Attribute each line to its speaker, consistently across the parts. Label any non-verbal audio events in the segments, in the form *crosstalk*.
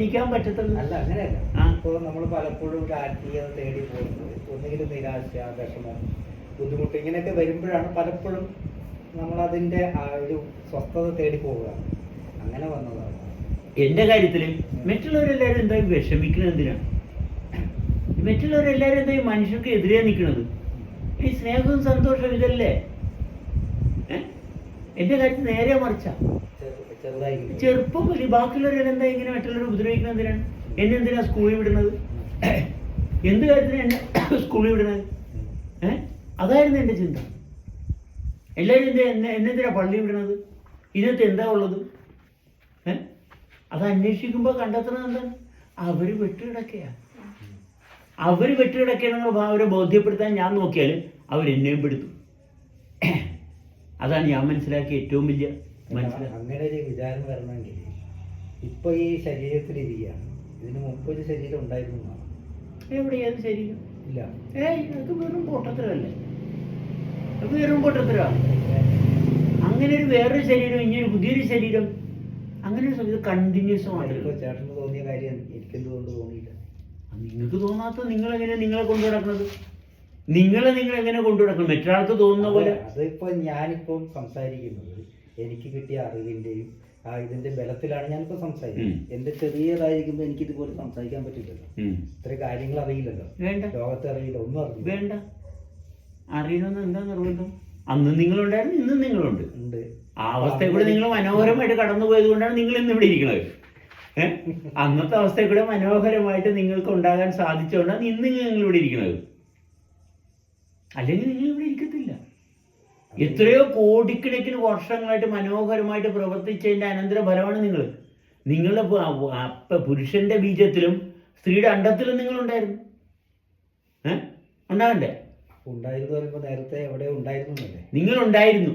Speaker 1: ഇരിക്കാൻ പറ്റത്തുള്ളൂ.
Speaker 2: അല്ല അങ്ങനെയല്ല. ഇപ്പോൾ നമ്മൾ പലപ്പോഴും ആത്മീയത തേടി പോകുന്നത് ഒന്നുകിലും നിരാശ വിഷമം ബുദ്ധിമുട്ട് ഇങ്ങനെയൊക്കെ വരുമ്പോഴാണ് പലപ്പോഴും നമ്മളതിന്റെ ആ ഒരു സ്വസ്ഥത തേടി പോവുക. അങ്ങനെ വന്നതാണ്.
Speaker 1: എന്റെ കാര്യത്തിൽ മറ്റുള്ളവരെല്ലാരും എന്താ വിഷമിക്കുന്നത് എന്തിനാണ് മറ്റുള്ളവരെല്ലാരും എന്താ മനുഷ്യർക്ക് എതിരെ നിൽക്കുന്നത് ഈ സ്നേഹവും സന്തോഷവും ഇതല്ലേ? എന്റെ കാര്യത്തിൽ നേരെ മറിച്ചാ.
Speaker 2: ചെറു- ചെറുതായിരിക്കും
Speaker 1: ചെറുപ്പം വലിയ ബാക്കിയുള്ളവരെല്ലാം എന്താ ഇങ്ങനെ മറ്റുള്ളവരെ ഉപദ്രവിക്കുന്നത് എന്തിനാണ്? എന്നെ എന്തിനാ സ്കൂളിൽ വിടുന്നത്? എന്ത് കാര്യത്തിന് എന്നെ സ്കൂളിൽ വിടുന്നത്? ഏഹ് അതായിരുന്നു എന്റെ ചിന്ത. എല്ലാവരും എന്താ എന്നെ എന്നെന്തിനാ പള്ളി വിടുന്നത്? ഇതിനകത്ത് എന്താ ഉള്ളത്? ഏഹ് അത് അന്വേഷിക്കുമ്പോൾ കണ്ടെത്തുന്നത് എന്താണ്? അവർ വെട്ടുകിടക്കയാ. അവർ വെട്ടുകിടക്കയാണെന്ന് അവരെ ബോധ്യപ്പെടുത്താൻ ഞാൻ നോക്കിയാൽ അവരെന്നെയും പെടുത്തും. അതാണ് ഞാൻ മനസ്സിലാക്കിയ ഏറ്റവും വലിയ
Speaker 2: അങ്ങനെ ഒരു വിചാരം വരണമെങ്കിൽ ഇപ്പൊ ഈ ശരീരത്തിൽ ഇരിക്കുകയാണ് ഇതിന് മുമ്പ് ഒരു ശരീരം ഉണ്ടായിരുന്നു
Speaker 1: എവിടെയാണ് ശരീരം?
Speaker 2: ഇല്ല.
Speaker 1: ഏയ് അത് വെറും പൊട്ടത്തരല്ലേ അത് വെറും പൊട്ടത്തരാ അങ്ങനെ ഒരു വേറൊരു ശരീരം ഇനി ഒരു പുതിയൊരു ശരീരം. അങ്ങനെ ഒരു കണ്ടിന്യൂസ് മാത്രമേ
Speaker 2: ചേട്ടന് തോന്നിയ കാര്യം എനിക്കെന്തുകൊണ്ട് തോന്നിയില്ല?
Speaker 1: നിങ്ങൾക്ക് തോന്നാത്ത നിങ്ങൾ എങ്ങനെ നിങ്ങളെ കൊണ്ടു നടക്കുന്നത്? നിങ്ങളെ നിങ്ങൾ എങ്ങനെ കൊണ്ടു നടക്കണം മറ്റൊരാൾക്ക് തോന്നുന്ന പോലെ.
Speaker 2: അതെ, അതിപ്പോ ഞാനിപ്പം സംസാരിക്കുന്നത് എനിക്ക് കിട്ടിയ അറിവിന്റെയും ആ ഇതിന്റെ ബലത്തിലാണ് ഞാനിപ്പോ സംസാരിക്കുന്നത്. എന്റെ ചെറിയതായിരിക്കുമ്പോ എനിക്ക് ഇതുപോലെ സംസാരിക്കാൻ പറ്റില്ലല്ലോ. ഇത്ര കാര്യങ്ങൾ അറിയില്ലല്ലോ.
Speaker 1: വേണ്ട.
Speaker 2: ലോകത്തെ അറിയില്ല ഒന്നും അറിയില്ല.
Speaker 1: വേണ്ട. അറിയണമെന്ന് എന്താ നിർബന്ധം? അന്ന് നിങ്ങളുണ്ടായിരുന്നു ഇന്നും നിങ്ങളുണ്ട്.
Speaker 2: ഉണ്ട്.
Speaker 1: ആ അവസ്ഥ കൂടെ നിങ്ങൾ മനോഹരമായിട്ട് കടന്നു പോയത് കൊണ്ടാണ് നിങ്ങൾ ഇന്ന് ഇവിടെ ഇരിക്കുന്നത്? അന്നത്തെ അവസ്ഥയിൽ കൂടെ മനോഹരമായിട്ട് നിങ്ങൾക്ക് ഉണ്ടാകാൻ സാധിച്ചുകൊണ്ടാണ് ഇന്ന് നിങ്ങൾ ഇവിടെ ഇരിക്കുന്നത്. അല്ലെങ്കിൽ നിങ്ങൾ ഇവിടെ ഇരിക്കത്തില്ല. എത്രയോ കോടിക്കണക്കിന് വർഷങ്ങളായിട്ട് മനോഹരമായിട്ട് പ്രവർത്തിച്ചതിന്റെ അനന്തര ഫലമാണ് നിങ്ങൾ. നിങ്ങളുടെ അപ്പ- പുരുഷന്റെ ബീജത്തിലും സ്ത്രീയുടെ അണ്ടത്തിലും നിങ്ങൾ ഉണ്ടായിരുന്നു ഏഹ് ഉണ്ടാകണ്ടേ?
Speaker 2: ഉണ്ടായിരുന്നു നേരത്തെ എവിടെ ഉണ്ടായിരുന്നു
Speaker 1: നിങ്ങൾ ഉണ്ടായിരുന്നു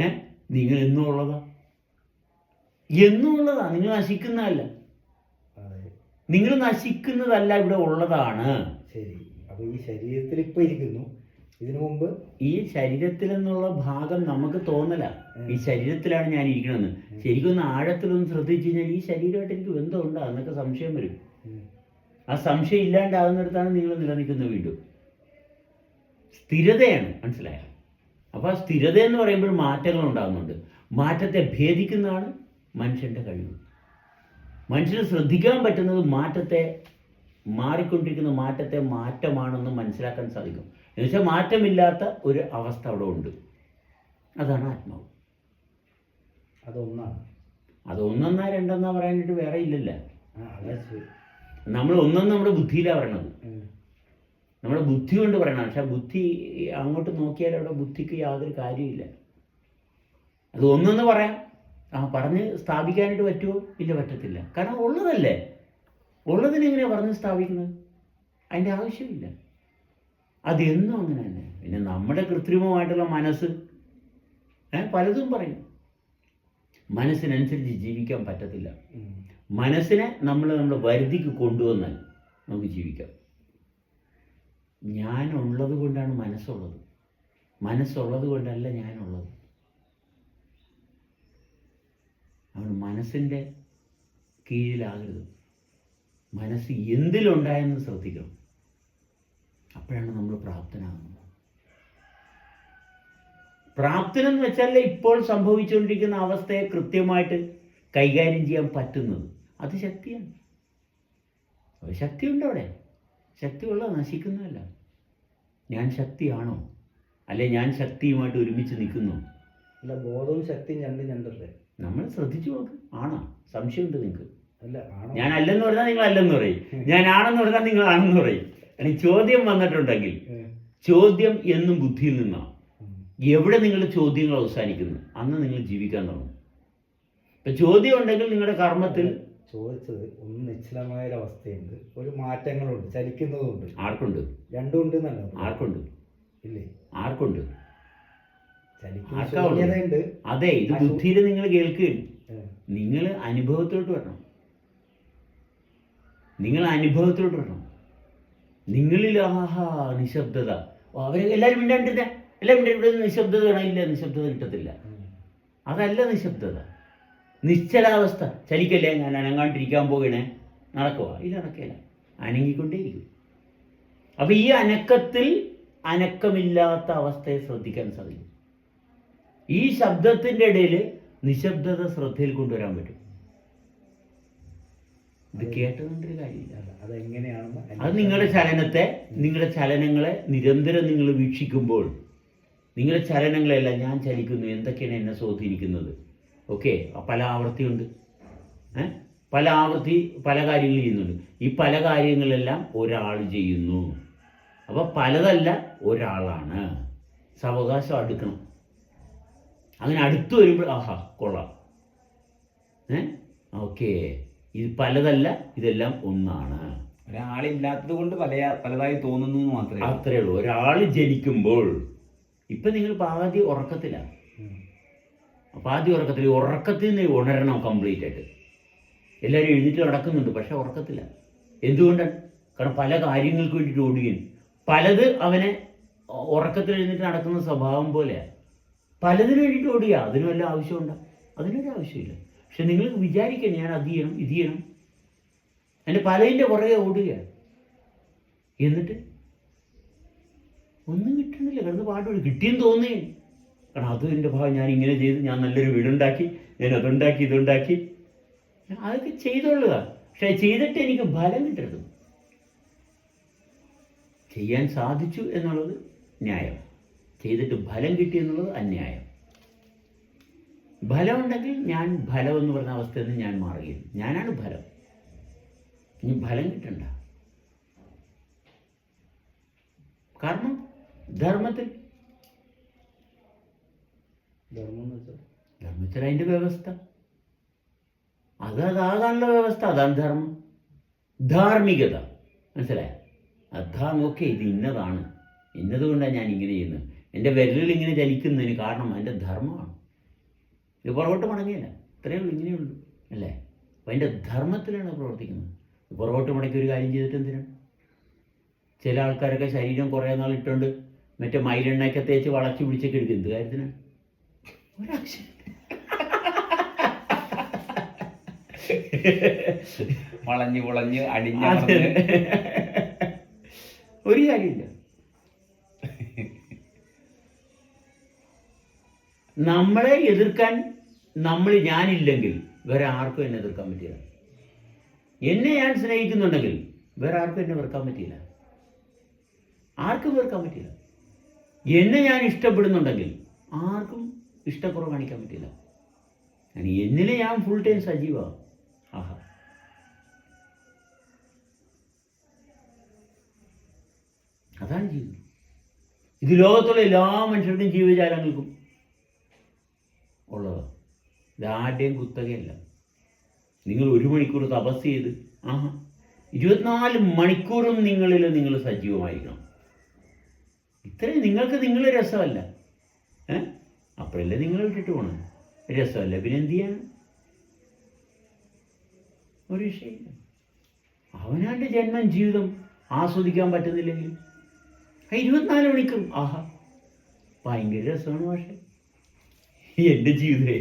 Speaker 1: ഏഹ് നിങ്ങൾ എന്നും ഉള്ളതാ. എന്നും ഉള്ളതാ. നിങ്ങൾ നശിക്കുന്നതല്ല. നിങ്ങൾ നശിക്കുന്നതല്ല ഇവിടെ ഉള്ളതാണ്.
Speaker 2: ശരി. അപ്പൊ ഈ ശരീരത്തിൽ ഇപ്പൊ ഇരിക്കുന്നു. ഇതിനു മുമ്പ്
Speaker 1: ഈ ശരീരത്തിൽ നിന്നുള്ള ഭാഗം നമുക്ക് തോന്നല. ഈ ശരീരത്തിലാണ് ഞാൻ ഇരിക്കണമെന്ന് ശരിക്കും ഒന്ന് ആഴത്തിലൊന്ന് ശ്രദ്ധിച്ചു കഴിഞ്ഞാൽ ഈ ശരീരമായിട്ട് എനിക്ക് ബന്ധമുണ്ടോ. എന്നൊക്കെ സംശയം വരും. ആ സംശയം ഇല്ലാണ്ടാവുന്നിടത്താണ് നിങ്ങൾ നിലനിൽക്കുന്നത് വീണ്ടും. സ്ഥിരതയാണ്. മനസ്സിലായ? അപ്പോൾ ആ സ്ഥിരത എന്ന് പറയുമ്പോൾ മാറ്റങ്ങൾ ഉണ്ടാകുന്നുണ്ട്. മാറ്റത്തെ ഭേദിക്കുന്നതാണ് മനുഷ്യന്റെ കഴിവ്. മനുഷ്യന് ശ്രദ്ധിക്കാൻ പറ്റുന്നത് മാറ്റത്തെ മാറിക്കൊണ്ടിരിക്കുന്ന മാറ്റത്തെ മാറ്റമാണെന്ന് മനസ്സിലാക്കാൻ സാധിക്കും. എന്നുവെച്ചാൽ മാറ്റമില്ലാത്ത ഒരു അവസ്ഥ അവിടെ ഉണ്ട് അതാണ് ആത്മാവ്.
Speaker 2: അതൊന്നാണ്.
Speaker 1: അത് ഒന്നെന്നാ രണ്ടെന്നാ പറയാനായിട്ട് വേറെ ഇല്ലല്ല. നമ്മൾ ഒന്നെന്ന് നമ്മുടെ ബുദ്ധിയിലാണ് പറയണത്. നമ്മുടെ ബുദ്ധി കൊണ്ട് പറയണം പക്ഷെ ബുദ്ധി അങ്ങോട്ട് നോക്കിയാൽ അവിടെ ബുദ്ധിക്ക് യാതൊരു കാര്യമില്ല അത് ഒന്നെന്ന് പറയാം. ആ പറഞ്ഞ് സ്ഥാപിക്കാനായിട്ട് പറ്റുമോ ഇല്ല പറ്റത്തില്ല. കാരണം ഉള്ളതല്ലേ? ഉള്ളതിനെങ്ങനെയാണ് പറഞ്ഞ് സ്ഥാപിക്കുന്നത്? അതിന്റെ ആവശ്യമില്ല. അതെന്നും അങ്ങനെ തന്നെ. പിന്നെ നമ്മുടെ കൃത്രിമമായിട്ടുള്ള മനസ്സ് ഞാൻ പലതും പറയും. മനസ്സിനനുസരിച്ച് ജീവിക്കാൻ പറ്റത്തില്ല. മനസ്സിനെ നമ്മൾ നമ്മുടെ വരുതിക്ക് കൊണ്ടുവന്നാൽ നമുക്ക് ജീവിക്കാം. ഞാനുള്ളത് കൊണ്ടാണ് മനസ്സുള്ളത്. മനസ്സുള്ളത് കൊണ്ടല്ല ഞാനുള്ളത്. അവൻ മനസ്സിന്റെ കീഴിലാകരുത്. മനസ്സ് എന്തിലുണ്ടായെന്ന് ശ്രദ്ധിക്കണം. അപ്പോഴാണ് നമ്മൾ പ്രാപ്തനാകുന്നത്. പ്രാപ്തനെന്ന് വെച്ചാൽ ഇപ്പോൾ സംഭവിച്ചുകൊണ്ടിരിക്കുന്ന അവസ്ഥയെ കൃത്യമായിട്ട് കൈകാര്യം ചെയ്യാൻ പറ്റുന്നത്. അത് ശക്തിയാണ്. അത് ശക്തിയുണ്ട് അവിടെ. ശക്തിയുള്ള നശിക്കുന്നതല്ല. ഞാൻ ശക്തിയാണോ? അല്ലെ ഞാൻ ശക്തിയുമായിട്ട് ഒരുമിച്ച് നിൽക്കുന്നു?
Speaker 2: അല്ല ബോധവും ശക്തിയും രണ്ടും രണ്ടല്ലേ?
Speaker 1: നമ്മൾ ശ്രദ്ധിച്ചു നോക്ക്. ആണോ? സംശയമുണ്ട് നിങ്ങൾക്ക്
Speaker 2: അല്ല
Speaker 1: ഞാൻ അല്ലെന്ന് പറഞ്ഞാൽ നിങ്ങൾ അല്ലെന്ന് പറയും. ഞാൻ ആണെന്ന് പറഞ്ഞാൽ നിങ്ങൾ ആണെന്ന് പറയും. ഇനി ചോദ്യം വന്നിട്ടുണ്ടെങ്കിൽ ചോദ്യം എന്നും ബുദ്ധിയിൽ നിന്നാണ് എവിടെ നിങ്ങളുടെ ചോദ്യങ്ങൾ അവസാനിക്കുന്നു? അന്ന് നിങ്ങൾ ജീവിക്കാൻ തുടങ്ങും. ഇപ്പൊ ചോദ്യം ഉണ്ടെങ്കിൽ നിങ്ങളുടെ കർമ്മത്തിൽ
Speaker 2: ചോദിച്ചത് ഒന്ന് നിശ്ചലമായ ഒരു അവസ്ഥയുണ്ട് ഒരു മാറ്റങ്ങളുണ്ട് ചലിക്കുന്നതുണ്ട്.
Speaker 1: ആർക്കുണ്ട്?
Speaker 2: രണ്ടും ഉണ്ട് എന്നല്ല
Speaker 1: ആർക്കുണ്ട്?
Speaker 2: ഇല്ലേ
Speaker 1: ആർക്കുണ്ട്? അതെ ഇത് ബുദ്ധിയിൽ നിങ്ങൾ കേൾക്കുകയും നിങ്ങൾ അനുഭവത്തിലോട്ട് വരണം. നിങ്ങൾ അനുഭവത്തിലോട്ട് വരണം. നിങ്ങളിൽ ആഹാ നിശബ്ദത അവരെ എല്ലാവരും മിണ്ടാണ്ടിരുന്ന എല്ലാവരും ഇവിടെ നിശബ്ദത കാണില്ല നിശബ്ദത കിട്ടത്തില്ല. അതല്ല നിശബ്ദത. നിശ്ചലാവസ്ഥ. ചലിക്കല്ലേ? ഞാൻ അനങ്ങാണ്ടിരിക്കാൻ പോകണേ. നടക്കുക ഇല്ല നടക്കില്ല അനങ്ങിക്കൊണ്ടേയിരിക്കും. അപ്പൊ ഈ അനക്കത്തിൽ അനക്കമില്ലാത്ത അവസ്ഥയെ ശ്രദ്ധിക്കാൻ സാധിക്കും. ഈ ശബ്ദത്തിന്റെ ഇടയിൽ നിശബ്ദത ശ്രദ്ധയിൽ കൊണ്ടുവരാൻ പറ്റും. ഇത് കേട്ടതുകൊണ്ടൊരു കാര്യമില്ല
Speaker 2: അതെങ്ങനെയാണെന്ന്
Speaker 1: അത് നിങ്ങളുടെ ചലനത്തെ നിങ്ങളുടെ ചലനങ്ങളെ നിരന്തരം നിങ്ങൾ വീക്ഷിക്കുമ്പോൾ നിങ്ങളുടെ ചലനങ്ങളെല്ലാം ഞാൻ ചലിക്കുന്നു എന്തൊക്കെയാണ് എന്നെ സ്വാധീനിക്കുന്നത്? ഓക്കെ പല ആവർത്തിയുണ്ട്. ഏ? പല ആവൃത്തി പല കാര്യങ്ങൾ ചെയ്യുന്നുണ്ട്. ഈ പല കാര്യങ്ങളെല്ലാം ഒരാൾ ചെയ്യുന്നു. അപ്പോൾ പലതല്ല ഒരാളാണ്. സാവകാശം അടുക്കണം. അങ്ങനെ അടുത്ത് വരുമ്പോൾ ആഹാ കൊള്ളാം. ഏ? ഓക്കെ. ഇത് പലതല്ല ഇതെല്ലാം ഒന്നാണ്.
Speaker 3: ഒരാളില്ലാത്തത് കൊണ്ട് പല പലതായി തോന്നുന്നു മാത്രമേ.
Speaker 1: അത്രേ ഉള്ളൂ. ഒരാൾ ജനിക്കുമ്പോൾ ഇപ്പം നിങ്ങൾ പാതി ഉറക്കത്തിലാണ് പാതി ഉറക്കത്തിൽ ഉറക്കത്തിൽ നിന്ന് ഉണരണം കംപ്ലീറ്റ് ആയിട്ട്. എല്ലാവരും എഴുന്നേറ്റ് നടക്കുന്നുണ്ട് പക്ഷെ ഉറക്കത്തില്ല എന്തുകൊണ്ടാണ്? കാരണം പല കാര്യങ്ങൾക്ക് വേണ്ടിയിട്ട് ഓടുകയും പലത് അവനെ ഉറക്കത്തിൽ എഴുന്നേറ്റ് നടക്കുന്ന സ്വഭാവം പോലെയാണ് പലതിനു വേണ്ടിയിട്ട് ഓടുക അതിനും വല്ല ആവശ്യമുണ്ടോ? അതിനൊരു ആവശ്യമില്ല. പക്ഷെ നിങ്ങൾ വിചാരിക്കുക ഞാൻ അത് ചെയ്യണം ഇത് ചെയ്യണം എന്റെ പലതിന്റെ പുറകെ ഓടുക എന്നിട്ട് ഒന്നും കിട്ടുന്നില്ല. കിടന്ന് പാട്ട് കിട്ടിയെന്ന് തോന്നി. കാരണം അതും എന്റെ ഭാഗം ഞാൻ ഇങ്ങനെ ചെയ്ത് ഞാൻ നല്ലൊരു വീടുണ്ടാക്കി ഞാൻ അതുണ്ടാക്കി ഇതുണ്ടാക്കി. അതൊക്കെ ചെയ്തോളുക പക്ഷെ ചെയ്തിട്ട് എനിക്ക് ഫലം കിട്ടരുത്. ചെയ്യാൻ സാധിച്ചു എന്നുള്ളത് ന്യായം. ചെയ്തിട്ട് ഫലം കിട്ടി എന്നുള്ളത് അന്യായം. ഫലമുണ്ടെങ്കിൽ ഞാൻ ഫലം എന്ന് പറഞ്ഞ അവസ്ഥയിൽ നിന്ന് ഞാൻ മാറുകയും ഞാനാണ് ഫലം ഇനി ഫലം കിട്ടണ്ട. കാരണം ധർമ്മത്തിൽ
Speaker 2: ധർമ്മം
Speaker 1: ധർമ്മത്തിൽ അതിന്റെ വ്യവസ്ഥ. അത് അതാകാനുള്ള വ്യവസ്ഥ. അതാണ് ധർമ്മം. ധാർമ്മികത. മനസ്സിലായ? അധാർമ്മൊക്കെ ഇത് ഇന്നതാണ്. ഇന്നതുകൊണ്ടാണ് ഞാൻ ഇങ്ങനെ ചെയ്യുന്നത്. എന്റെ വിരലിൽ ഇങ്ങനെ ചലിക്കുന്നതിന് കാരണം എന്റെ ധർമ്മമാണ്. ഇത് പുറകോട്ട് മടങ്ങിയില്ല. ഇത്രയേ ഉള്ളൂ ഇങ്ങനെയുള്ളൂ അല്ലേ? അപ്പം അതിന്റെ ധർമ്മത്തിലാണ് പ്രവർത്തിക്കുന്നത്. പുറകോട്ട് മടക്കി ഒരു കാര്യം ചെയ്തിട്ട് എന്തിനാണ് ചില ആൾക്കാരൊക്കെ ശരീരം കുറേ നാൾ ഇട്ടുകൊണ്ട് മറ്റേ മയിലെണ്ണയൊക്കെ തേച്ച് വളച്ചു പിടിച്ചൊക്കെ എടുക്കും. എന്ത് കാര്യത്തിനാണ് ഒരാവശ്യം
Speaker 3: വളഞ്ഞ് വളഞ്ഞ്
Speaker 1: അടിഞ്ഞ
Speaker 3: അടിഞ്ഞ്
Speaker 1: ഒരു കാര്യമില്ല. നമ്മളെ എതിർക്കാൻ നമ്മൾ ഞാനില്ലെങ്കിൽ വേറെ ആർക്കും എന്നെ എതിർക്കാൻ പറ്റില്ല. എന്നെ ഞാൻ സ്നേഹിക്കുന്നുണ്ടെങ്കിൽ വേറെ ആർക്കും എന്നെ വെറുക്കാൻ പറ്റില്ല ആർക്കും വെറുക്കാൻ പറ്റില്ല എന്നെ ഞാൻ ഇഷ്ടപ്പെടുന്നുണ്ടെങ്കിൽ ആർക്കും ഇഷ്ടക്കുറവ് കാണിക്കാൻ പറ്റില്ല ഞാൻ എന്നിൽ ഞാൻ ഫുൾ ടൈം സജീവമാണ് ആഹാ. അതാണ് ജീവിതം. ഇത് ലോകത്തുള്ള എല്ലാ മനുഷ്യരുടെയും ജീവജാലങ്ങൾക്കും ഉള്ളതാണ്. ഇത് ആരുടെയും കുത്തകയല്ല. നിങ്ങൾ ഒരു മണിക്കൂർ തപസ് ചെയ്ത് ആ ഇരുപത്തിനാല് മണിക്കൂറും നിങ്ങളിൽ നിങ്ങൾ സജീവമായിരിക്കണം. ഇത്രയും നിങ്ങൾക്ക് നിങ്ങൾ രസമല്ല. ഏ? അപ്പോഴല്ലേ നിങ്ങൾ ഇട്ടിട്ട് പോകണം രസമല്ല പിന്നെ എന്ത് ചെയ്യാൻ ഒരു വിഷയമില്ല. അവനാന്റെ ജന്മം ജീവിതം ആസ്വദിക്കാൻ പറ്റുന്നില്ലെങ്കിൽ ഇരുപത്തിനാല് മണിക്കൂർ ആഹാ ഭയങ്കര രസമാണ് പക്ഷേ. എന്റെ ജീവിതം.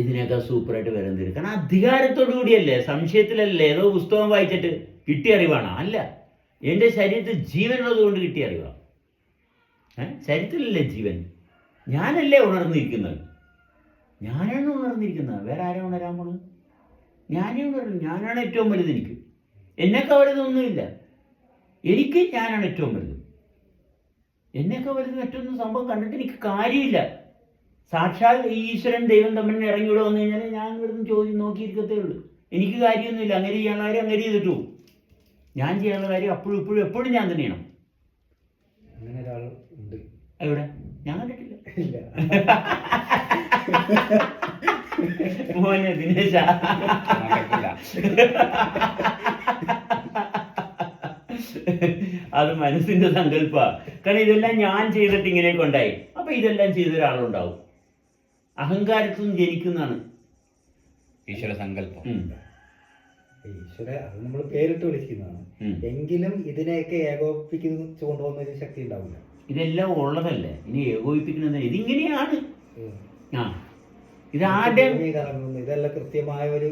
Speaker 1: ഇതിനേക്കാൾ സൂപ്പറായിട്ട് വരാൻ തരും കാരണം അധികാരത്തോടു കൂടിയല്ലേ സംശയത്തിലല്ലേ ഏതോ പുസ്തകം വായിച്ചിട്ട് കിട്ടിയ അറിവാണ്. അല്ല എന്റെ ശരീരത്തിൽ ജീവനുള്ളത് കൊണ്ട് കിട്ടിയ അറിവാണ് ശരീരത്തിലല്ലേ ജീവൻ? ഞാനല്ലേ ഉണർന്നിരിക്കുന്നത്? ഞാനാണ് ഉണർന്നിരിക്കുന്നത്. വേറെ ആരാ ഉണരാൻ പോണത്? ഞാനേ ഉണരുള്ളൂ. ഞാനാണ് ഏറ്റവും വലുത് എനിക്ക്. എന്നെക്കാ വലുതൊന്നുമില്ല. എനിക്ക് ഞാനാണ് ഏറ്റവും വലുത്. എന്നെയൊക്കെ വലുത് മറ്റൊന്നും സംഭവം കണ്ടിട്ട് എനിക്ക് കാര്യമില്ല. സാക്ഷാൽ ഈശ്വരൻ ദൈവം തമ്മിൽ ഇറങ്ങി ഇവിടെ വന്നു കഴിഞ്ഞാൽ ഞാൻ ഇവിടുന്ന് ചോദ്യം നോക്കിയിരിക്കത്തേ ഉള്ളൂ. എനിക്ക് കാര്യമൊന്നുമില്ല. അങ്ങനെ ചെയ്യാനുള്ള കാര്യം അങ്ങനെ ചെയ്തിട്ടു. ഞാൻ ചെയ്യാനുള്ള കാര്യം അപ്പോഴും ഇപ്പോഴും എപ്പോഴും ഞാൻ തന്നെയാണ്.
Speaker 2: അങ്ങനെ ഒരാൾ ഉണ്ട്.
Speaker 1: എവിടെ? ഞാൻ കണ്ടിട്ടില്ല.
Speaker 2: ഇല്ല.
Speaker 1: മോനെ ദിനേശ. അത് മനസ്സിന്റെ സങ്കല്പ. കാരണം ഇതെല്ലാം ഞാൻ ചെയ്തിട്ട് ഇങ്ങനെയൊക്കെ കൊണ്ടായി. അപ്പൊ ഇതെല്ലാം ചെയ്ത ഒരാളുണ്ടാവും. അഹങ്കാരത്തിൽ നിന്ന് ജനിക്കുന്നതാണ്.
Speaker 3: ഈശ്വര സങ്കല്പം.
Speaker 2: ഈശ്വര അത് നമ്മൾ പേരിട്ട് വിളിക്കുന്നതാണ്. എങ്കിലും ഇതിനെയൊക്കെ ഏകോപിപ്പിക്കുന്ന കൊണ്ടുപോകുന്ന ഒരു ശക്തി ഉണ്ടാവില്ല.
Speaker 1: ഇതെല്ലാം ഉള്ളതല്ലേ? ഇനി ഏകോപിപ്പിക്കുന്നത് ഇതിങ്ങനെയാണ്.
Speaker 2: ഇതാദ്യം
Speaker 1: ആ.
Speaker 2: ഇതെല്ലാം കൃത്യമായ ഒരു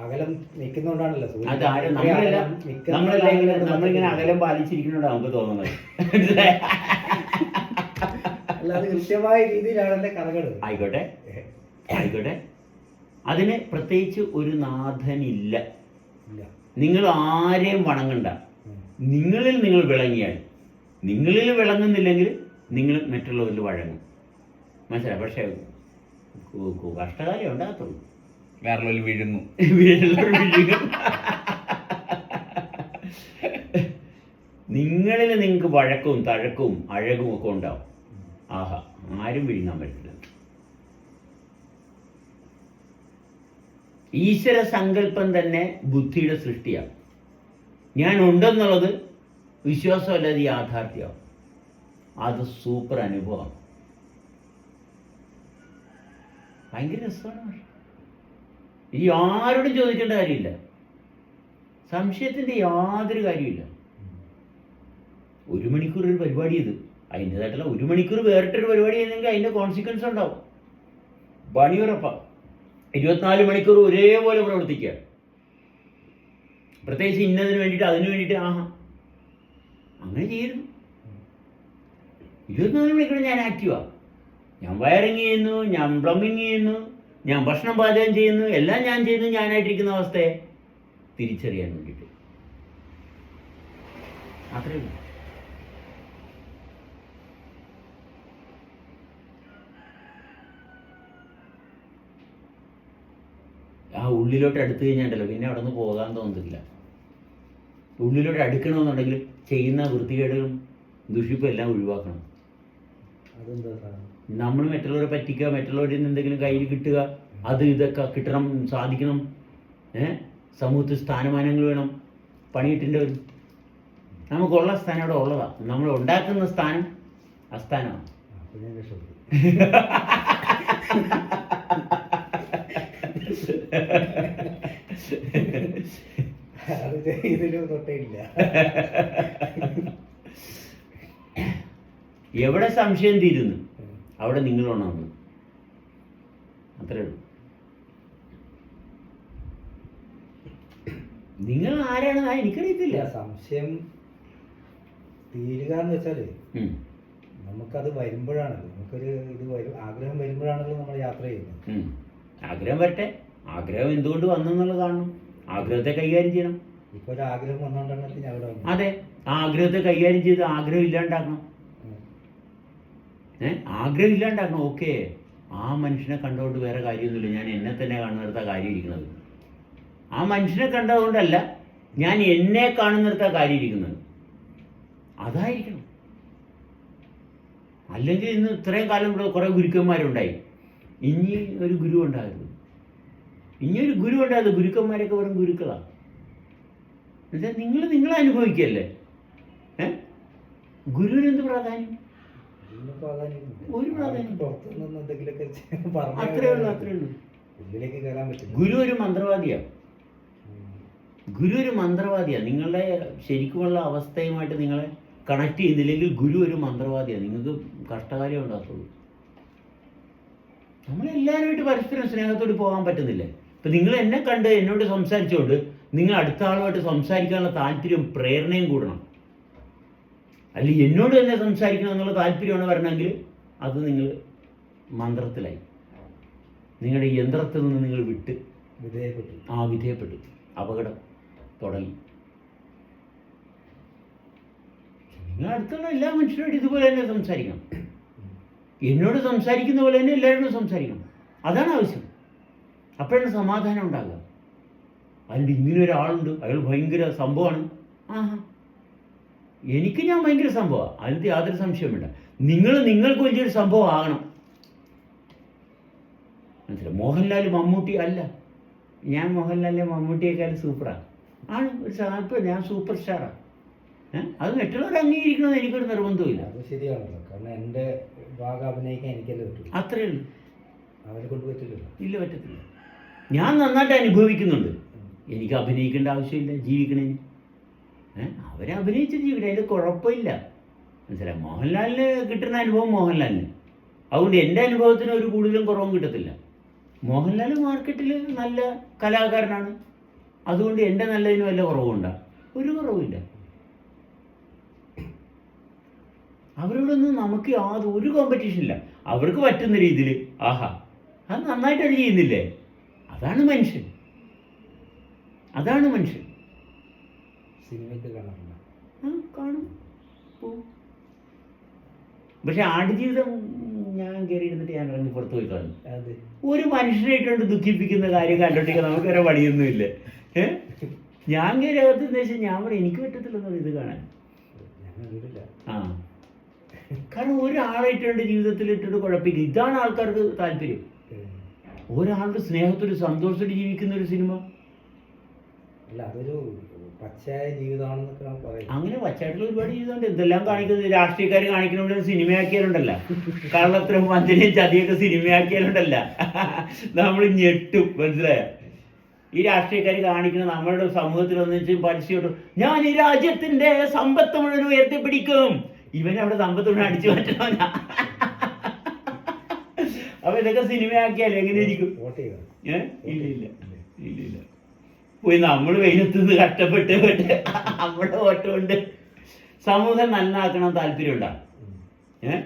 Speaker 2: അകലം നിൽക്കുന്നോണ്ടാണല്ലോ
Speaker 1: നമ്മളെല്ലാം നമ്മളെല്ലാം ഇങ്ങനെ നമ്മളിങ്ങനെ. അകലം പാലിച്ചിരിക്കുന്നുണ്ടോ നമുക്ക് തോന്നുന്നത്.
Speaker 2: അല്ലാതെ കൃത്യമായ രീതിയിലാണല്ലേ കറങ്ങുന്നത്
Speaker 1: ആയിക്കോട്ടെ. ആയിക്കോട്ടെ. അതിന് പ്രത്യേകിച്ച് ഒരു നാഥനില്ല. നിങ്ങൾ ആരെയും വണങ്ങണ്ട. നിങ്ങളിൽ നിങ്ങൾ വിളങ്ങിയാൽ. നിങ്ങളിൽ വിളങ്ങുന്നില്ലെങ്കിൽ നിങ്ങൾ മറ്റുള്ളവരിൽ വഴങ്ങും. മനസ്സിലായി? പക്ഷേ കഷ്ടകാലം ഉണ്ടാകത്തുള്ളൂ.
Speaker 3: വേറെ വീഴുന്നു.
Speaker 1: വീഴുന്നവർ വീഴും. നിങ്ങളിൽ നിങ്ങൾക്ക് വഴക്കവും തഴക്കവും അഴകും ഒക്കെ ഉണ്ടാവും. ആഹാ ആരും വിഴുങ്ങാൻ പറ്റില്ല. ഈശ്വര സങ്കല്പം തന്നെ ബുദ്ധിയുടെ സൃഷ്ടിയാണ്. ഞാൻ ഉണ്ടെന്നുള്ളത് വിശ്വാസമല്ലാതെ യാഥാർത്ഥ്യമാണ്. അത് സൂപ്പർ അനുഭവമാണ്. ഭയങ്കര രസമാണ്. പക്ഷെ. ഈ ആരോടും ചോദിക്കേണ്ട കാര്യമില്ല. സംശയത്തിന്റെ യാതൊരു കാര്യമില്ല ഒരു മണിക്കൂർ ഒരു പരിപാടി ഇത്. അതിന്റെതായിട്ടുള്ള ഒരു മണിക്കൂർ വേറിട്ടൊരു പരിപാടി ചെയ്തെങ്കിൽ അതിന്റെ കോൺസിക്വൻസ് ഉണ്ടാവും. പണിയുറപ്പ. ഇരുപത്തിനാല് മണിക്കൂർ ഒരേപോലെ പ്രവർത്തിക്കുക. പ്രത്യേകിച്ച് ഇന്നതിന് വേണ്ടിയിട്ട് അതിന് വേണ്ടിയിട്ട് ആഹാ. അങ്ങനെ ചെയ്യരുത്. ഇരുപത്തിനാല് മണിക്കൂർ ഞാൻ ആക്റ്റീവാ ഞാൻ വയറിങ് ചെയ്യുന്നു ഞാൻ പ്ലംബിങ് ചെയ്യുന്നു. ഞാൻ ഭക്ഷണം പാചകം ചെയ്യുന്നു എല്ലാം ഞാൻ ചെയ്യുന്നു ഞാനായിട്ടിരിക്കുന്ന അവസ്ഥയെ തിരിച്ചറിയാൻ വേണ്ടിയിട്ട്. അത്രേ ഉള്ളൂ. ആ ഉള്ളിലോട്ട് അടുത്ത് കഴിഞ്ഞാണ്ടല്ലോ പിന്നെ അവിടെ നിന്ന് പോകാൻ തോന്നുന്നില്ല ഉള്ളിലോട്ട് അടുക്കണമെന്നുണ്ടെങ്കിൽ ചെയ്യുന്ന വൃത്തികേടുകളും ദുഷിപ്പും എല്ലാം ഒഴിവാക്കണം.
Speaker 2: അതെന്താ
Speaker 1: നമ്മൾ മറ്റുള്ളവരെ പറ്റിക്കുക മറ്റുള്ളവരിൽ നിന്ന് എന്തെങ്കിലും കയ്യിൽ കിട്ടുക അത് ഇതൊക്കെ കിട്ടണം സാധിക്കണം. ഏ? സമൂഹത്തിൽ സ്ഥാനമാനങ്ങൾ വേണം. പണിയിട്ടിന്റെ ഒരു നമുക്കുള്ള സ്ഥാനം അവിടെ ഉള്ളതാണ് നമ്മൾ ഉണ്ടാക്കുന്ന സ്ഥാനം അസ്ഥാനമാണ്
Speaker 2: ഇതിലും *laughs*
Speaker 1: എവിടെ സംശയം തീരുന്നു? അവിടെ നിങ്ങളുണ്ടാവുന്നു അത്രേ ഉള്ളൂ. നിങ്ങൾ ആരാണെന്ന് എനിക്കറിയത്തില്ല.
Speaker 2: സംശയം തീരുക എന്ന്
Speaker 1: വെച്ചാൽ
Speaker 2: നമുക്കത് വരുമ്പോഴാണല്ലോ നമുക്കൊരു ഇത് വരും ആഗ്രഹം വരുമ്പോഴാണല്ലോ നമ്മൾ യാത്ര ചെയ്യുന്നത്.
Speaker 1: ആഗ്രഹം വരട്ടെ. ആഗ്രഹം എന്തുകൊണ്ട് വന്നെന്നുള്ളത് കാണണം. ആഗ്രഹത്തെ കൈകാര്യം ചെയ്യണം.
Speaker 2: ഇപ്പൊ ഒരു ആഗ്രഹം വന്നോണ്ടാണ് ഞാൻ അവിടെ
Speaker 1: അതെ. ആ ആഗ്രഹത്തെ കൈകാര്യം ചെയ്ത് ആഗ്രഹം ഇല്ലാണ്ടാക്കണം. ആഗ്രഹം ഇല്ലാണ്ടാക്കണം ഓക്കെ. ആ മനുഷ്യനെ കണ്ടുകൊണ്ട് വേറെ കാര്യമൊന്നുമില്ല. ഞാൻ എന്നെ തന്നെ കാണുന്നിടത്ത കാര്യം ഇരിക്കുന്നത് ആ മനുഷ്യനെ കണ്ടതുകൊണ്ടല്ല ഞാൻ എന്നെ കാണുന്നിടത്ത കാര്യം ഇരിക്കുന്നത് അതായിരിക്കണം. അല്ലെങ്കിൽ ഇന്ന് ഇത്രയും കാലം ഇവിടെ കുറേ ഗുരുക്കന്മാരുണ്ടായി. ഇനി ഒരു ഗുരു ഉണ്ടാകരുത്. ഇനി ഒരു ഗുരു ഉണ്ടാകരുത്. ഗുരുക്കന്മാരൊക്കെ വെറും ഗുരുക്കളാണ് നിങ്ങൾ നിങ്ങളെ അനുഭവിക്കല്ലേ? ഏ? ഗുരുവിനെന്ത് പ്രാധാന്യം. ഒരു പ്രാധാന്യം.
Speaker 2: പുറത്തു നിന്ന് എന്തെങ്കിലുമൊക്കെ ചെയ്ത് പറഞ്ഞാൽ
Speaker 1: അത്രേ ഉള്ളൂ അത്രേ ഉള്ളൂ.
Speaker 2: ഉള്ളിലേക്ക് കയറാൻ പറ്റില്ല.
Speaker 1: ഗുരു ഒരു
Speaker 2: മന്ത്രവാദിയാ.
Speaker 1: ഗുരു ഒരു മന്ത്രവാദിയാ. നിങ്ങളുടെ ശരിക്കുമുള്ള അവസ്ഥയുമായിട്ട് നിങ്ങളെ കണക്ട് ചെയ്യുന്നില്ലെങ്കിൽ ഗുരു ഒരു മന്ത്രവാദിയാ. നിങ്ങൾക്ക് കഷ്ടകാലം ഉണ്ടാകത്തുള്ളൂ. നമ്മളെല്ലാവരുമായിട്ട് പരസ്പരം സ്നേഹത്തോട് പോകാൻ പറ്റുന്നില്ലേ? ഇപ്പം നിങ്ങൾ എന്നെ കണ്ട് എന്നോട് സംസാരിച്ചുകൊണ്ട് നിങ്ങൾ അടുത്ത ആളുമായിട്ട് സംസാരിക്കാനുള്ള താല്പര്യവും പ്രേരണയും കൂടണം. അല്ലെങ്കിൽ എന്നോട് തന്നെ സംസാരിക്കണം എന്നുള്ള താല്പര്യമാണ് വരണമെങ്കിൽ അത് നിങ്ങൾ മന്ത്രത്തിലായി. നിങ്ങളുടെ യന്ത്രത്തിൽ നിന്ന് നിങ്ങൾ വിട്ട്
Speaker 2: വിധേയപ്പെട്ടു.
Speaker 1: ആ വിധേയപ്പെട്ടു. അപകടം തുടങ്ങി. നിങ്ങൾ അടുത്തുള്ള എല്ലാ മനുഷ്യരോടും ഇതുപോലെ തന്നെ സംസാരിക്കണം. എന്നോട് സംസാരിക്കുന്ന പോലെ തന്നെ എല്ലാവരോടും സംസാരിക്കണം. അതാണ് ആവശ്യം. അപ്പോഴാണ് സമാധാനം ഉണ്ടാകുക. അതിന്റെ ഇങ്ങനെ ഒരാളുണ്ട്. അയാൾ ഭയങ്കര സംഭവമാണ്. ആഹാ. എനിക്ക് ഞാൻ ഭയങ്കര സംഭവമാണ് അതിനകത്ത് യാതൊരു സംശയം വേണ്ട നിങ്ങൾ നിങ്ങൾക്ക് വലിയൊരു സംഭവം ആകണം. മനസ്സിലായി? മോഹൻലാൽ മമ്മൂട്ടി അല്ല. ഞാൻ മോഹൻലാലിന്റെ മമ്മൂട്ടിയേക്കാൾ സൂപ്പറാണ് ആണ് ഒരു സാധനം ഞാൻ സൂപ്പർ സ്റ്റാറാണ് അത് മറ്റുള്ളവർ അംഗീകരിക്കണമെന്ന് എനിക്കൊരു നിർബന്ധമില്ല
Speaker 2: അത് ശരിയാണല്ലോ. കാരണം എന്റെ ഭാഗം അഭിനയിക്കാൻ എനിക്കല്ലേ പറ്റും
Speaker 1: അത്രയേ ഉള്ളൂ.
Speaker 2: അവരെ കൊണ്ട് പറ്റില്ലല്ലോ.
Speaker 1: ഇല്ല പറ്റത്തില്ല. ഞാൻ നന്നായിട്ട് അനുഭവിക്കുന്നുണ്ട്. എനിക്ക് അഭിനയിക്കേണ്ട ആവശ്യമില്ല. ജീവിക്കണേന്. ഏഹ് അവരെ അഭിനയിച്ച് ജീവിക്കണേ അതിൽ കുഴപ്പമില്ല. മനസ്സിലായി? മോഹൻലാലിന് കിട്ടുന്ന അനുഭവം മോഹൻലാലിന്. അതുകൊണ്ട് എന്റെ അനുഭവത്തിന് ഒരു കൂടുതലും കുറവും കിട്ടത്തില്ല. മോഹൻലാൽ മാർക്കറ്റിൽ നല്ല കലാകാരനാണ്. അതുകൊണ്ട് എന്റെ നല്ലതിന് വല്ല കുറവുണ്ടോ? ഒരു കുറവുമില്ല. അവരോടൊന്നും നമുക്ക് യാതൊരു ഒരു കോമ്പറ്റീഷൻ ഇല്ല. അവർക്ക് പറ്റുന്ന രീതിയിൽ ആഹാ അത് നന്നായിട്ട് അത് ചെയ്യുന്നില്ലേ? അതാണ് മനുഷ്യൻ. അതാണ് മനുഷ്യൻ.
Speaker 2: സിനിമയ്ക്ക് കാണാറുണ്ട്?
Speaker 1: ആ, കാണും. പോവും. പക്ഷെ ആടുജീവിതം ഞാൻ കയറി ഇരുന്നിട്ട് ഞാൻ ഇറങ്ങി പുറത്തു പോയി കാണും. ഒരു മനുഷ്യനായിട്ടുണ്ട് ദുഃഖിപ്പിക്കുന്ന കാര്യം കണ്ടിട്ട് നമുക്ക് വരെ പണിയൊന്നുമില്ല. ഏ? ഞാൻ കയറി അകത്ത് എന്ന് വെച്ചാൽ ഞാൻ പറയും എനിക്ക് പറ്റത്തില്ലെന്നത് ഇത് കാണാൻ. ആ. കാരണം ഒരാളായിട്ടുണ്ട് ജീവിതത്തിൽ ഇട്ടിട്ട് കുഴപ്പമില്ല ഇതാണ് ആൾക്കാർക്ക് താല്പര്യം. ഒരാളുടെ സ്നേഹത്തിൽ സന്തോഷത്തിൽ ജീവിക്കുന്ന ഒരു സിനിമ.
Speaker 2: അല്ല അതൊരു പച്ചയായ ജീവിതമാണെന്നൊക്കെ നമുക്ക് പറയാം.
Speaker 1: അങ്ങനെ പച്ചായിട്ടുള്ള ഒരുപാട് ജീവിതമുണ്ട്. എന്തെല്ലാം കാണിക്കുന്നത് രാഷ്ട്രീയക്കാർ കാണിക്കണമെങ്കിൽ സിനിമയാക്കിയാലുണ്ടല്ല. അത്ര വഞ്ചനയും ചതിയൊക്കെ സിനിമയാക്കിയാലുണ്ടല്ല. നമ്മൾ ഞെട്ടും മനസ്സിലായ? ഈ രാഷ്ട്രീയക്കാർ കാണിക്കുന്ന നമ്മളുടെ സമൂഹത്തിൽ ഒന്നിച്ച് പരസ്യമായിട്ടും ഞാൻ ഈ രാജ്യത്തിന്റെ സമ്പത്ത് മുഴുവൻ ഉയർത്തിപ്പിടിക്കും. ഇവൻ അവിടെ സമ്പത്ത് മുഴുവൻ അടിച്ചു മാറ്റണവനാ അപ്പൊ ഇതൊക്കെ സിനിമയാക്കിയാലേ എങ്ങനെ ഇരിക്കും? ഇല്ല ഇല്ല. ഇല്ല ഇല്ല. പോയി നമ്മൾ വെയിലത്തുനിന്ന് കഷ്ടപ്പെട്ട് പെട്ട് നമ്മുടെ ഓട്ടമുണ്ട് സമൂഹം നന്നാക്കണം താല്പര്യമുണ്ടാകും ഏ?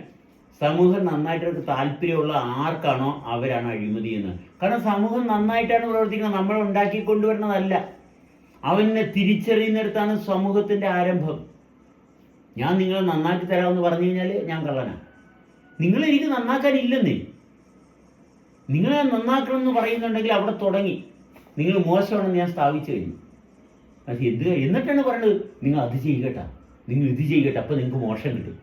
Speaker 1: സമൂഹം നന്നായിട്ട് താല്പര്യമുള്ള ആർക്കാണോ അവരാണ് അഴിമതി എന്ന്. കാരണം സമൂഹം നന്നായിട്ടാണ് പ്രവർത്തിക്കുന്നത്. നമ്മൾ ഉണ്ടാക്കി കൊണ്ടുവരണതല്ല അവനെ തിരിച്ചറിയുന്നിടത്താണ് സമൂഹത്തിന്റെ ആരംഭം. ഞാൻ നിങ്ങളെ നന്നാക്കി തരാമെന്ന് പറഞ്ഞു കഴിഞ്ഞാൽ ഞാൻ കള്ളനാ. നിങ്ങൾ എനിക്ക് നന്നാക്കാനില്ലെന്നേ. നിങ്ങളെ നന്നാക്കണം എന്ന് പറയുന്നുണ്ടെങ്കിൽ അവിടെ തുടങ്ങി. നിങ്ങൾ മോശമാണെന്ന് ഞാൻ സ്ഥാപിച്ചു കഴിഞ്ഞു. അത് എന്ത് എന്നിട്ടാണ് പറയുന്നത് നിങ്ങൾ അത് ചെയ്യുകട്ടാ നിങ്ങൾ ഇത് ചെയ്യട്ടെ അപ്പം നിങ്ങൾക്ക് മോശം കിട്ടും.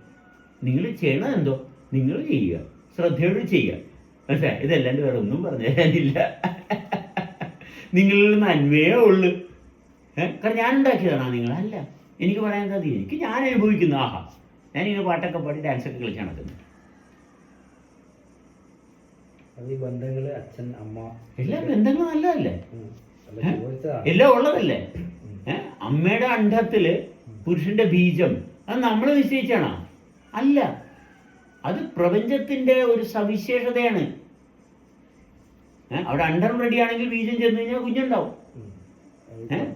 Speaker 1: നിങ്ങൾ ചെയ്യണത് എന്തോ? നിങ്ങൾ ചെയ്യുക. ശ്രദ്ധയോട് ചെയ്യുക. മനസ്സിലായി? ഇതല്ലാണ്ട് വേറെ ഒന്നും പറഞ്ഞു തരാനില്ല നിങ്ങളിൽ നന്മയേ ഉള്ളു. കാരണം ഞാൻ ഉണ്ടാക്കിയതാണോ നിങ്ങൾ അല്ല എനിക്ക് പറയാൻ സാധിക്കും എനിക്ക് ഞാൻ അനുഭവിക്കുന്നു. ആഹാ. ഞാനിങ്ങനെ പാട്ടൊക്കെ പാടി ഡാൻസൊക്കെ കളിക്കാൻ നടക്കുന്നു
Speaker 2: അത് ഈ ബന്ധങ്ങൾ അച്ഛൻ അമ്മ.
Speaker 1: എല്ലാ ബന്ധങ്ങളും നല്ലതല്ലേ? എല്ലാം ഉള്ളതല്ലേ? അമ്മയുടെ അണ്ഡത്തിൽ പുരുഷന്റെ ബീജം അത് നമ്മൾ നിശ്ചയിച്ചാണോ? അല്ല. അത് പ്രപഞ്ചത്തിന്റെ ഒരു സവിശേഷതയാണ്? അവിടെ അണ്ടം റെഡി ആണെങ്കിൽ ബീജം ചെന്ന് കഴിഞ്ഞാൽ കുഞ്ഞുണ്ടാവും?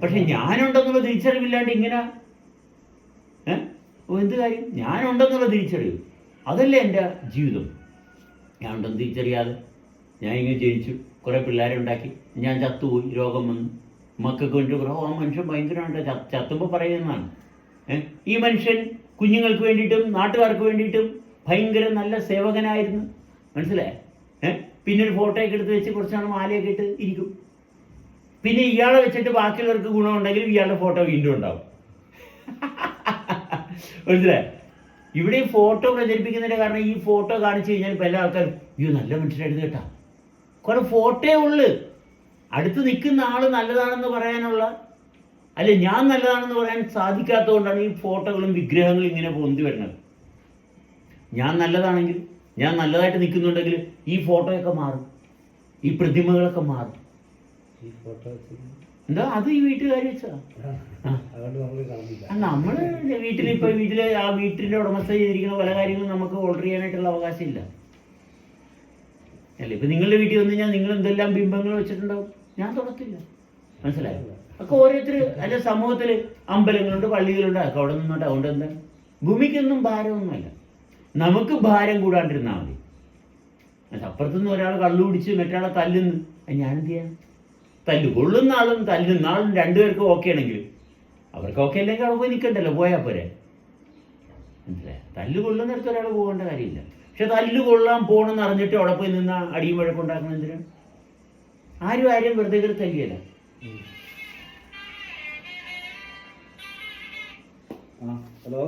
Speaker 1: പക്ഷെ ഞാനുണ്ടെന്നുള്ള തിരിച്ചറിവില്ലാണ്ട് ഇങ്ങനെ എന്ത് കാര്യം? ഞാനുണ്ടെന്നുള്ള തിരിച്ചറിവ്. അതല്ലേ എന്റെ ജീവിതം. ഞാനുണ്ടെന്ന് തിരിച്ചറിയാതെ ഞാൻ ഇങ്ങനെ ജനിച്ചു. കുറേ പിള്ളേരെ ഉണ്ടാക്കി. ഞാൻ ചത്തുപോയി. രോഗം വന്നു. മക്കൾക്ക് വേണ്ടി കുറേ ആ മനുഷ്യൻ ഭയങ്കരമാണ് ച- ചത്തുമ്പോൾ പറയുന്നതാണ്. ഈ മനുഷ്യൻ കുഞ്ഞുങ്ങൾക്ക് വേണ്ടിയിട്ടും നാട്ടുകാർക്ക് വേണ്ടിയിട്ടും ഭയങ്കര നല്ല സേവകനായിരുന്നു. മനസ്സിലായേ? പിന്നെ ഒരു ഫോട്ടോ ഒക്കെ എടുത്ത് വെച്ച് കുറച്ചാണ് മാലയൊക്കെ ഇട്ട് ഇരിക്കും. പിന്നെ ഇയാളെ വെച്ചിട്ട് ബാക്കിയുള്ളവർക്ക് ഗുണമുണ്ടെങ്കിലും ഇയാളുടെ ഫോട്ടോ വീണ്ടും ഉണ്ടാവും. *laughs* മനസ്സിലെ ഇവിടെ ഈ ഫോട്ടോ പ്രചരിപ്പിക്കുന്നതിന്റെ കാരണം ഈ ഫോട്ടോ കാണിച്ചു കഴിഞ്ഞാൽ പല ആൾക്കാരും അയ്യോ നല്ല മനുഷ്യരായിരുന്നു കേട്ടാ. കുറെ ഫോട്ടോയേ ഉള്ളു. അടുത്ത് നിൽക്കുന്ന ആൾ നല്ലതാണെന്ന് പറയാനുള്ള അല്ലെ ഞാൻ നല്ലതാണെന്ന് പറയാൻ സാധിക്കാത്തതുകൊണ്ടാണ് ഈ ഫോട്ടോകളും വിഗ്രഹങ്ങളും ഇങ്ങനെ പൊന്തി വരുന്നത്. ഞാൻ നല്ലതാണെങ്കിൽ ഞാൻ നല്ലതായിട്ട് നിൽക്കുന്നുണ്ടെങ്കിൽ ഈ ഫോട്ടോയൊക്കെ മാറും. ഈ പ്രതിമകളൊക്കെ മാറും.
Speaker 2: ഈ ഫോട്ടോ
Speaker 1: എന്താ? അത് ഈ വീട്ടുകാർ വെച്ചാ?
Speaker 2: നമ്മൾ
Speaker 1: വീട്ടിൽ ഇപ്പൊ വീട്ടിൽ ആ വീട്ടിന്റെ ഉടമസ്ഥ ചെയ്തിരിക്കുന്ന പല കാര്യങ്ങളും നമുക്ക് ഓർഡർ ചെയ്യാനായിട്ടുള്ള അവകാശമില്ല. അല്ലേ? ഇപ്പൊ നിങ്ങളുടെ വീട്ടിൽ വന്നു കഴിഞ്ഞാൽ നിങ്ങൾ എന്തെല്ലാം ബിംബങ്ങൾ വെച്ചിട്ടുണ്ടാവും? ഞാൻ തുടക്കില്ല മനസ്സിലായോ? ഒക്കെ ഓരോരുത്തർ അല്ല സമൂഹത്തിൽ അമ്പലങ്ങളുണ്ട് പള്ളികളുണ്ട് അതൊക്കെ അവിടെ നിന്നോട്ടെ അതുകൊണ്ട് എന്താ? ഭൂമിക്കൊന്നും ഭാരമൊന്നുമല്ല. നമുക്ക് ഭാരം കൂടാണ്ടിരുന്നാൽ മതി. അപ്പുറത്തു അപ്പുറത്തുനിന്ന് ഒരാൾ കള്ളു പിടിച്ച് മറ്റൊരാളെ തല്ലുന്നു. ഞാൻ ചെയ്യാം? തല്ലു കൊള്ളുന്ന ആളും തല്ലുന്ന ആളും രണ്ടുപേർക്കും ഓക്കെ ആണെങ്കിൽ അവർക്ക് ഓക്കെ അല്ലെങ്കിൽ അവിടെ പോയി നിൽക്കണ്ടല്ലോ പോയാൽ പോരെ. മനസ്സിലായോ? തല്ല് കൊള്ളുന്നിടത്ത് ഒരാൾ പോകേണ്ട കാര്യമില്ല. പക്ഷെ തല്ല് കൊള്ളാൻ പോകണമെന്ന് അറിഞ്ഞിട്ട് അവിടെ പോയി നിന്ന് അടിയും വഴക്കുണ്ടാക്കണം എന്തിനാണ്? ആരും ആരും വെറുതെ കയറി തല്ലിയല്ല.
Speaker 2: ഹലോ?